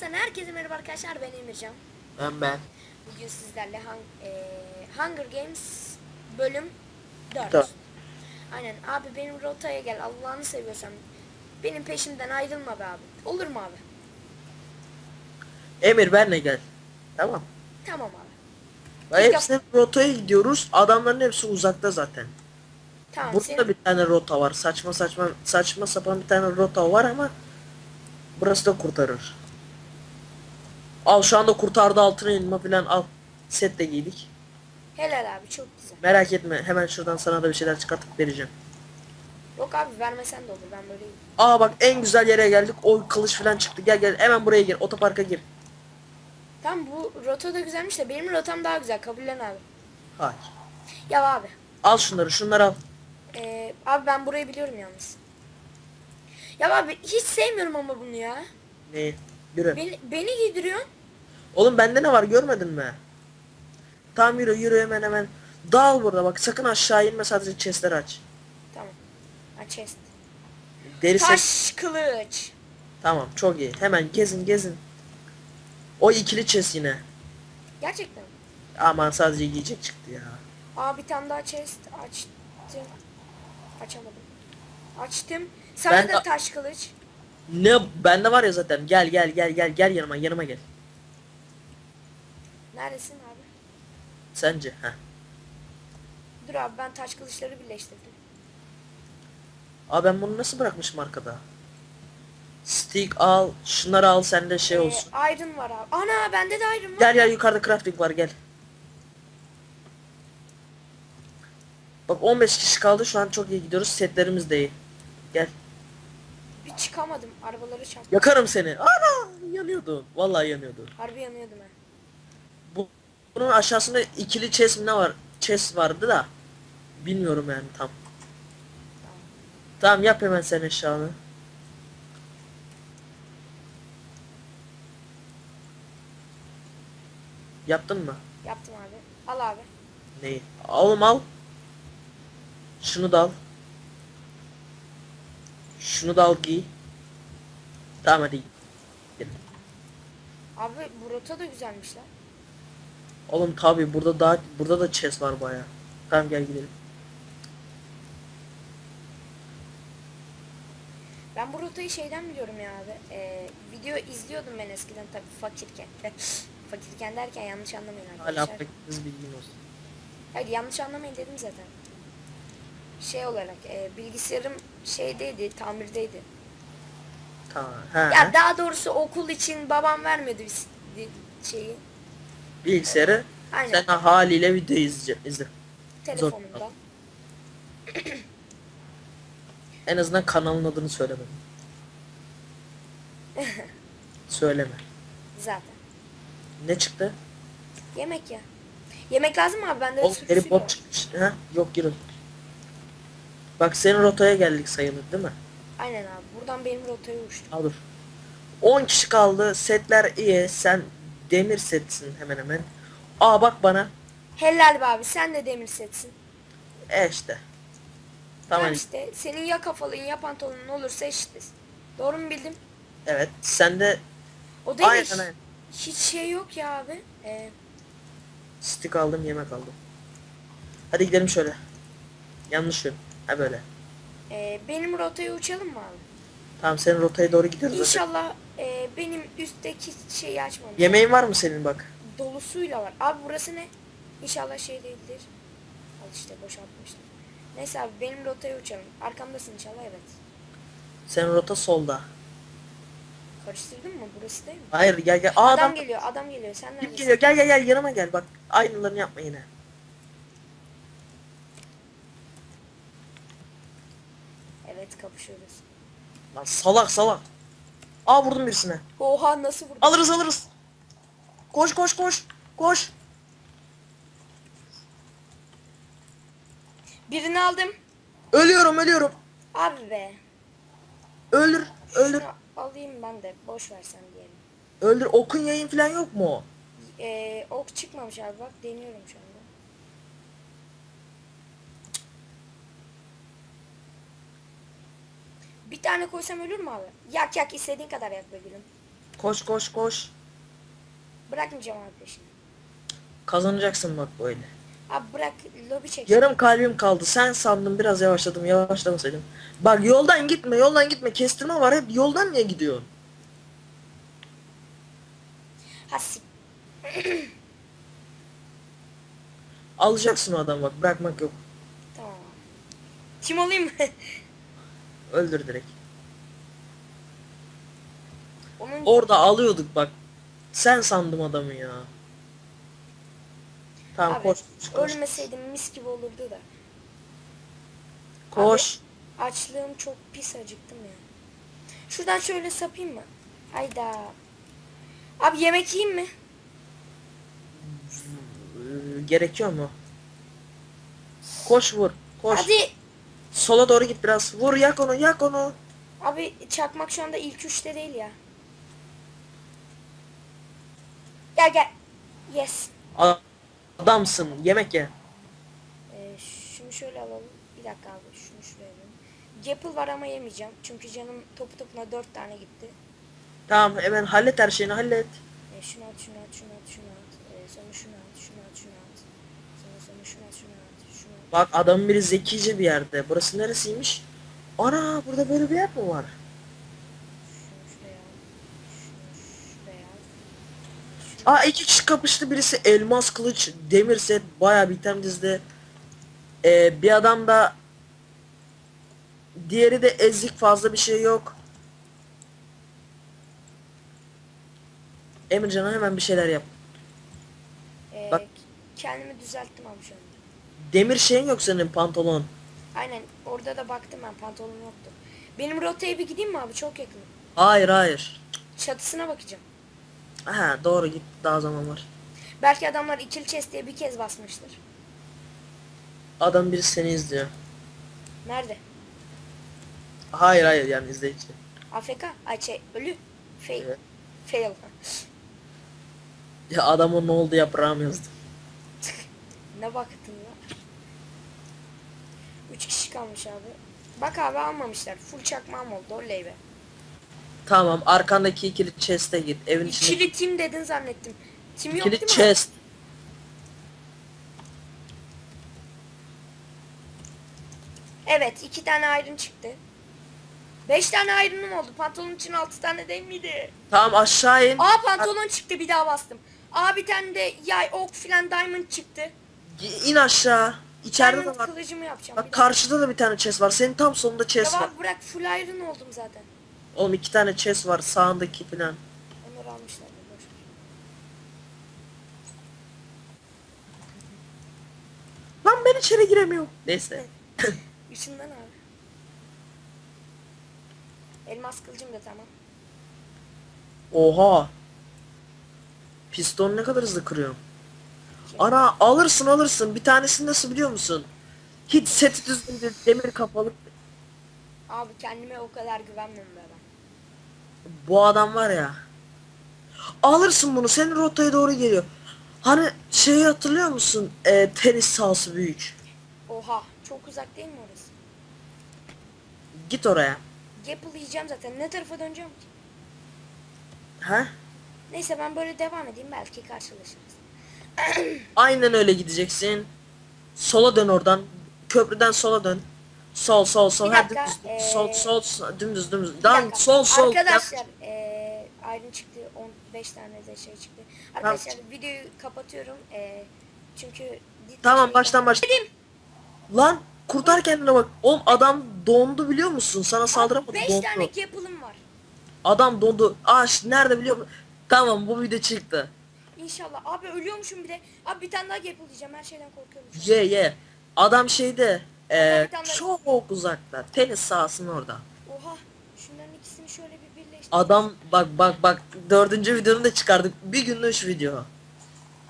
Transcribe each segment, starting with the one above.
kanalımızdan herkese merhaba arkadaşlar ben Emircan. Ben ben. Bugün sizlerle hang, eee, Hunger Games bölüm 4. Dört. Aynen abi benim rotaya gel Allah'ını seviyorsan. Benim peşimden ayrılma be abi. Olur mu abi? Emir benle gel. Tamam. Tamam abi. Yap. hepsine rotaya gidiyoruz. Adamların hepsi uzakta zaten. Tamam Burada senin- bir tane rota var. Saçma saçma saçma sapan bir tane rota var ama burası da kurtarır. Al şu anda kurtardı altın elma falan al. Set de giydik. Helal abi çok güzel. Merak etme hemen şuradan sana da bir şeyler çıkartıp vereceğim. Yok abi vermesen de olur ben böyleyim. Aa bak en güzel yere geldik. O kılıç falan çıktı. Gel gel hemen buraya gir. Otoparka gir. Tamam bu rota da güzelmiş de benim rotam daha güzel kabullen abi. Hayır. Ya abi. Al şunları şunları al. eee, abi ben burayı biliyorum yalnız. Ya abi hiç sevmiyorum ama bunu ya. Ne? Yürü. Beni, beni giydiriyorsun. Oğlum bende ne var görmedin mi? Tamam yürü yürü hemen hemen. Dağıl burada bak sakın aşağı inme sadece chestleri aç. Tamam. Ha chest. Deri. Taş kılıç. Tamam çok iyi. Hemen gezin gezin. O ikili chest yine. Gerçekten. Aman sadece giyecek çıktı ya. Aa bir tane daha chest açtım. Açamadım. Açtım. Sana Ben da taş kılıç. Ne bende var ya zaten. Gel gel gel gel gel yanıma yanıma gel. Neredesin abi? Sence? Heh. Dur abi ben taş kılıçları birleştirdim. Aa ben bunu nasıl bırakmışım arkada? Stick al. Şunları al sende şey Ee, olsun. iron var abi. Ana bende de iron var. Gel gel yukarıda crafting var gel. Bak 15 kişi kaldı şu an çok iyi gidiyoruz setlerimiz de iyi. Gel. Bir çıkamadım. Arabaları çarptım. Yakarım seni. Ana yanıyordu. Vallahi yanıyordu. Harbi yanıyordum ha. Bu bunun aşağısında ikili chest mi ne var? Chest vardı da. Bilmiyorum yani tam. Tamam yap hemen sen eşyanı. Yaptın mı? Yaptım abi. Al abi. Neyi? Oğlum al. Şunu da al. Şunu da al giy. Tamam hadi. Abi bu rota da güzelmiş lan. Oğlum tabi burada daha burada da chest var baya. Tamam gel gidelim. Ben bu rotayı şeyden biliyorum ya abi. Ee, video izliyordum ben eskiden tabii fakirken. fakirken derken yanlış anlamayın Hala arkadaşlar. fakiriz bilgin olsun. Hayır yanlış anlamayın dedim zaten. Şey olarak e, bilgisayarım şeydeydi, tamirdeydi. Tamam. He. Ya daha doğrusu okul için babam biz bir şeyi. Bilgisayarı Aynen. sen haliyle video izle. izle. Telefonumda. En azından kanalın adını söyleme. Söyleme. Zaten. Ne çıktı? Yemek ya. Yemek lazım mı abi? Bende Oğlum sürü Potter var. çıkmış. Ha? Yok girin. Bak senin rotaya geldik sayılır değil mi? Aynen abi. Buradan benim rotaya uçtu. Al dur. 10 kişi kaldı. Setler iyi. Sen demir setsin hemen hemen. Aa bak bana. Helal be abi. Sen de demir setsin. E işte. Tamam Tamam. işte. Senin ya kafalın ya pantolonun olursa eşitiz. Doğru mu bildim? Evet. Sen de O değil. aynen hiç, aynen. hiç şey yok ya abi. Ee, Stick aldım yemek aldım. Hadi gidelim şöyle. Yanlış yön. Ha böyle. e, benim rotaya uçalım mı abi? Tamam senin rotaya doğru gidiyoruz. zaten. E, benim üstteki şeyi açmam. Yemeğin var mı senin bak? Dolusuyla var. Abi burası ne? İnşallah şey değildir. Al işte boşaltmıştım. Neyse abi benim rotaya uçalım. Arkamdasın inşallah evet. Senin rota solda. Karıştırdın mı? Burası değil mi? Hayır gel gel. Aa adam, adam, geliyor, adam geliyor. Sen neredesin? geliyor? Gel gel gel yanıma gel bak. Aynılarını yapma yine. Evet kapışıyoruz. Lan salak salak. Aa vurdum birisine. Oha nasıl vurdun? Alırız alırız. Koş koş koş. Koş. Birini aldım. Ölüyorum ölüyorum. Abi be. Öldür öldür. Şunu alayım ben de. Boş versen diyelim. Öldür. Okun yayın falan yok mu? Ee, ok çıkmamış abi bak. Deniyorum şu anda. Bir tane koysam ölür mü abi? Yak yak istediğin kadar yak be gülüm. Koş koş koş. Bırakmayacağım abi peşini. Kazanacaksın bak böyle. Abi bırak lobi çek. Yarım kalbim kaldı. Sen sandım biraz yavaşladım. Yavaşlamasaydım. Bak yoldan gitme yoldan gitme. Kestirme var hep yoldan niye gidiyorsun? Ha sik. Alacaksın o adamı bak. Bırakmak yok. Tamam. Kim olayım? Öldür direkt. Onun Orada alıyorduk bak. Sen sandım adamı ya. Tamam abi, koş koş koş. ölmeseydim mis gibi olurdu da. Koş. Açlığım çok pis acıktım ya. Şuradan şöyle sapayım mı? Hayda. Abi yemek yiyeyim mi? Ee, gerekiyor mu? Koş vur. Koş. Hadi. Sola doğru git biraz. Vur yak onu yak onu. Abi çakmak şu anda ilk üçte değil ya. Gel gel. Yes. Adamsın. Yemek ye. Ee, şunu şöyle alalım. Bir dakika abi şunu şuraya alalım. Gapple var ama yemeyeceğim. Çünkü canım topu topuna dört tane gitti. Tamam hemen hallet her şeyini hallet. Ee, şunu at, şunu at, şunu at, şunu at. Ee, sonra şunu at, şunu at, şunu at. Sonra sonra şunu at, şunu at. Bak adamın biri zekice bir yerde. Burası neresiymiş? Ana burada böyle bir yer mi var? Aa iki kişi kapıştı. Birisi elmas kılıç, demir set, bayağı bir item dizdi. Ee, bir adam da diğeri de ezik fazla bir şey yok. Emircan'a hemen bir şeyler yap. Ee, bak. Kendimi düzelttim anda. Demir şeyin yok senin pantolon. Aynen orada da baktım ben pantolon yoktu. Benim rotaya bir gideyim mi abi çok yakın. Hayır hayır. Çatısına bakacağım. Ha doğru git daha zaman var. Belki adamlar ikili chest diye bir kez basmıştır. Adam birisi seni izliyor. Nerede? Hayır hayır yani izleyici. AFK? Ay şey ölü. Fail. Evet. Fail. Ya adamın ne oldu yaprağım yazdı. ne baktın ya? Üç kişi kalmış abi. Bak abi almamışlar. Full çakmağım oldu. Oley be. Tamam arkandaki ikili chest'e git. Evin içine. İkili tim dedin zannettim. Tim yok İkili değil mi? chest. Evet iki tane iron çıktı. Beş tane iron'um oldu. Pantolonun için altı tane değil miydi? Tamam aşağı in. Aa pantolon çıktı bir daha bastım. Aa bir tane de yay ok filan diamond çıktı. İn aşağı. İçeride diamond de var. kılıcımı yapacağım. Bak bir dakika. karşıda da bir tane chest var. Senin tam sonunda chest var. bak bırak full iron oldum zaten. Oğlum iki tane chest var sağındaki falan. Onları almışlar. Boş ver. Lan ben içeri giremiyorum. Neyse. Işından abi. Elmas kılıcım da tamam. Oha. Piston ne kadar hızlı kırıyor. Ana alırsın alırsın. Bir tanesini nasıl biliyor musun? Hiç seti düzgün değil, demir kapalı. Abi kendime o kadar güvenmiyorum be ben. Bu adam var ya. Alırsın bunu. Senin rotaya doğru geliyor. Hani şeyi hatırlıyor musun? Ee, tenis sahası büyük. Oha çok uzak değil mi orası? Git oraya. Gapple yiyeceğim zaten. Ne tarafa döneceğim ki? Ha? Neyse ben böyle devam edeyim belki karşılaşırız. Aynen öyle gideceksin. Sola dön oradan. Köprüden sola dön. Sol sol sol. Bir Ha, dakika, dümdüz, ee, sol sol dümdüz dümdüz. Lan sol sol. Arkadaşlar eee iron çıktı 15 tane de şey çıktı. Arkadaşlar videoyu kapatıyorum. Eee çünkü Tamam baştan baş. Lan kurtar kendine bak. Oğlum adam dondu biliyor musun? Sana saldıramadı 5 dondu. tane gaple'ım var. Adam dondu. Aa nerede biliyor musun? Tamam bu video çıktı. İnşallah. Abi ölüyormuşum bir de. Abi bir tane daha gapple diyeceğim. Her şeyden korkuyorum. Ye ye. Adam şeyde. E, bir tane- çok uzakta. Tenis sahasının orada. Oha. Şunların ikisini şöyle bir birleştir. Adam bak bak bak dördüncü videonu da çıkardık. Bir günde üç video.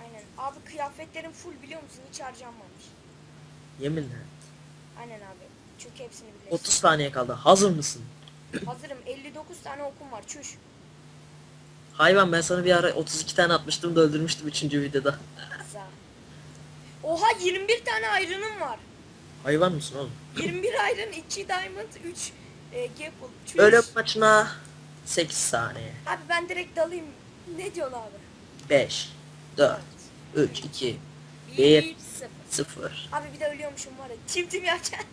Aynen. Abi kıyafetlerim full biliyor musun? Hiç harcanmamış. Yeminle. Aynen abi. Çünkü hepsini birleştirdim. 30 saniye kaldı. Hazır mısın? Hazırım. 59 tane okum var. Çüş. Hayvan ben sana bir ara 32 tane atmıştım da öldürmüştüm 3. videoda. Oha 21 tane iron'ım var. Hayvan mısın oğlum? 21 iron, 2 diamond, 3 e, gapple. Çüş. Ölüm maçına 8 saniye. Abi ben direkt dalayım. Ne diyorsun abi? 5 4 3 2 1 Bir. 0. 0 Abi bir de ölüyormuşum var ya. Tim tim yapacaksın.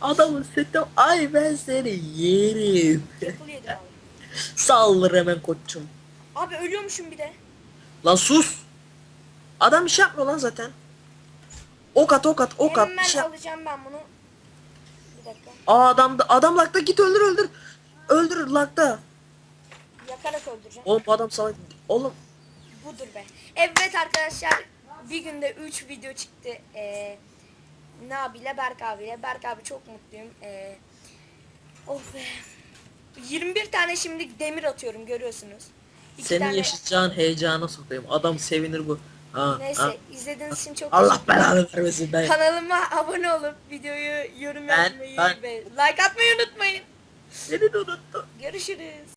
Adamın seti ay ben seni yerim. Yapıl yedim abi. Saldır hemen koçum. Abi ölüyormuşum bir de. Lan sus. Adam bir şey yapmıyor lan zaten. Ok at ok at ok at. Hemen Bir şey yap- alacağım ben bunu. Bir dakika. Aa adam da adam lakta git öldür öldür. Öldür lakta. Yakarak öldüreceğim. Oğlum bu adam salak. Oğlum Budur be. Evet arkadaşlar bir günde 3 video çıktı. Ee, Nabi ile Berk abiyle. Berk abi çok mutluyum. Ee, of be. 21 tane şimdi demir atıyorum görüyorsunuz. İki senin tane- yaşayacağın heyecana sokayım. Adam sevinir bu. Ha, Neyse ha. izlediğiniz için çok Allah belanı vermesin ben. Kanalıma abone olup videoyu yorum Ben- yapmayı ben- ve like atmayı unutmayın. Seni de unuttum. Görüşürüz.